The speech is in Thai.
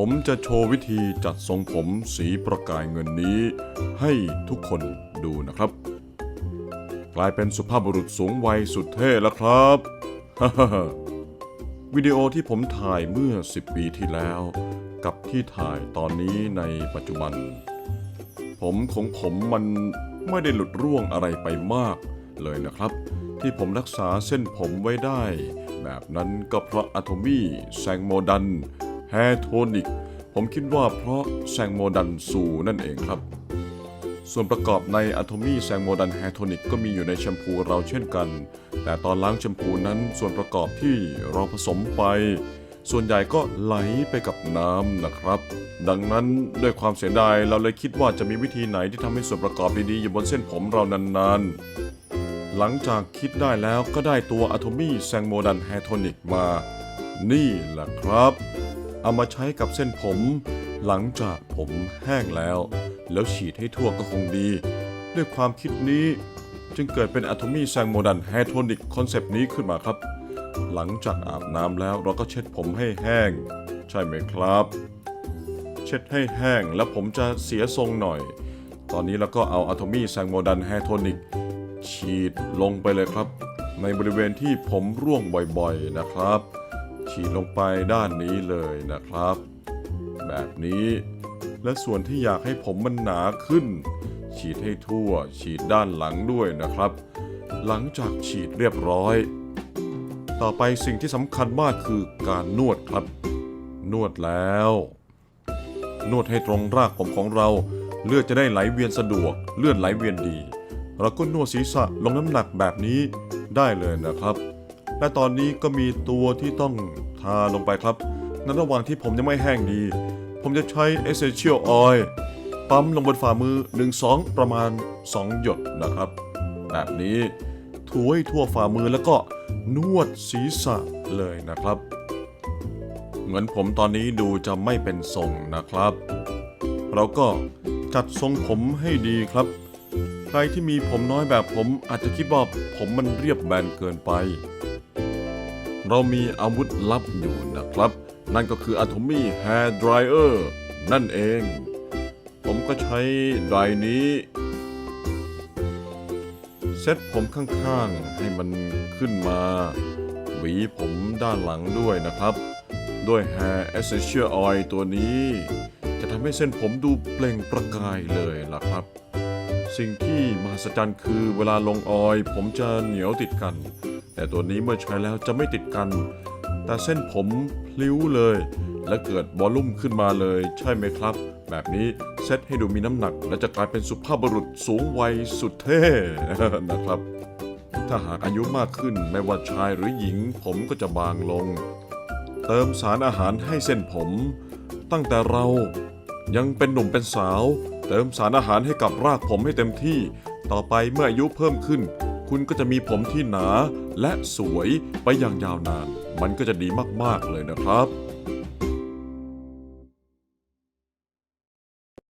ผมจะโชว์วิธีจัดทรงผมสีประกายเงินนี้ ให้ทุกคนดูนะครับ กลายเป็นสุภาพบุรุษสูงวัยสุดเท่แล้วครับวิดีโอที่ผมถ่ายเมื่อ 10 ปีที่แล้ว กับที่ถ่ายตอนนี้ในปัจจุบัน ผมของผมมันไม่ได้หลุดร่วงอะไรไปมากเลยนะครับ ที่ผมรักษาเส้นผมไว้ได้ แบบนั้นก็เพราะอะโทมี่แซงโมดัน แฮโทนิก ผมคิดว่าเพราะแซงโมดันสูนั่นเองครับ ส่วนประกอบในอะโทมี่แซงโมดันแฮโทนิกก็มีอยู่ในแชมพูเราเช่นกัน แต่ตอนล้างแชมพูนั้นส่วนประกอบที่เราผสมไป ส่วนใหญ่ก็ไหลไปกับน้ำนะครับ ดังนั้นด้วยความเสียดายเราเลยคิดว่าจะมีวิธีไหนที่ทำให้ส่วนประกอบดีๆอยู่บนเส้นผมเรานานๆ หลังจากคิดได้แล้วก็ได้ตัวอะโทมี่แซงโมดันแฮโทนิกมา นี่แหละครับ เอามาใช้กับเส้นผม หลังจากผมแห้งแล้ว แล้วฉีดให้ทั่วก็คงดี ด้วยความคิดนี้จึงเกิดเป็นอะโทมี่แซงโมดันแฮโทนิกคอนเซปต์นี้ขึ้นมาครับ หลังจากอาบน้ำแล้วเราก็เช็ดผมให้แห้ง ใช่ไหมครับ เช็ดให้แห้งแล้วผมจะเสียทรงหน่อย ตอนนี้เราก็เอาอะโทมี่แซงโมดันแฮโทนิกฉีดลงไปเลยครับ ในบริเวณที่ผมร่วงบ่อยๆนะครับ ฉีดลงไปด้านนี้เลยนะครับ แบบนี้ และส่วนที่อยากให้ผมมันหนาขึ้น ฉีดให้ทั่ว ฉีดด้านหลังด้วยนะครับ หลังจากฉีดเรียบร้อย ต่อไปสิ่งที่สำคัญมากคือการนวดครับ นวดแล้ว นวดให้ตรงรากผมของเรา เลือดจะได้ไหลเวียนสะดวก เลือดไหลเวียนดีเราก็นวดศีรษะลงน้ำหนักแบบนี้ได้เลยนะครับ และตอนนี้ก็มีตัวที่ต้องทาลงไปครับในระหว่างที่ผมยังไม่แห้งดี ผมจะใช้ Essential Oil ปั๊มลงบนฝ่ามือ 1-2 ประมาณ 2 หยดนะครับ แบบนี้ถูให้ทั่วฝ่ามือแล้วก็นวดศีรษะเลยนะครับ เหมือนผมตอนนี้ดูจะไม่เป็นทรงนะครับ เราก็จัดทรงผมให้ดีครับ ใครที่มีผมน้อยแบบผมอาจจะคิดว่าผมมันเรียบแบนเกินไป เรามีอาวุธลับอยู่นะครับ นั่นก็คือ Atomy Hair Dryer นั่นเอง ผมก็ใช้ไดรนี้เซ็ตผมข้างๆ ให้มันขึ้นมา หวีผมด้านหลังด้วยนะครับ ด้วย Hair Essential Oil ตัวนี้ จะทำให้เส้นผมดูเปล่งประกายเลยล่ะครับ สิ่งที่มหัศจรรย์คือเวลาลงออยล์ผมจะเหนียวติดกัน แต่ตัวนี้เมื่อใช้แล้วจะไม่ติดกัน แต่เส้นผมพลิ้วเลย และเกิดวอลลุ่มขึ้นมาเลย ใช่ไหมครับ แบบนี้เซตให้ดูมีน้ำหนัก และจะกลายเป็นสุภาพบุรุษสูงวัยสุดเท่นะครับ ถ้าหากอายุมากขึ้นไม่ว่าชายหรือหญิง ผมก็จะบางลง เติมสารอาหารให้เส้นผม ตั้งแต่เรายังเป็นหนุ่มเป็นสาว เติมสารอาหารให้กับรากผมให้เต็มที่ ต่อไปเมื่ออายุเพิ่มขึ้น คุณก็จะมีผมที่หนาและสวยไปอย่างยาวนาน มันก็จะดีมากๆเลยนะครับ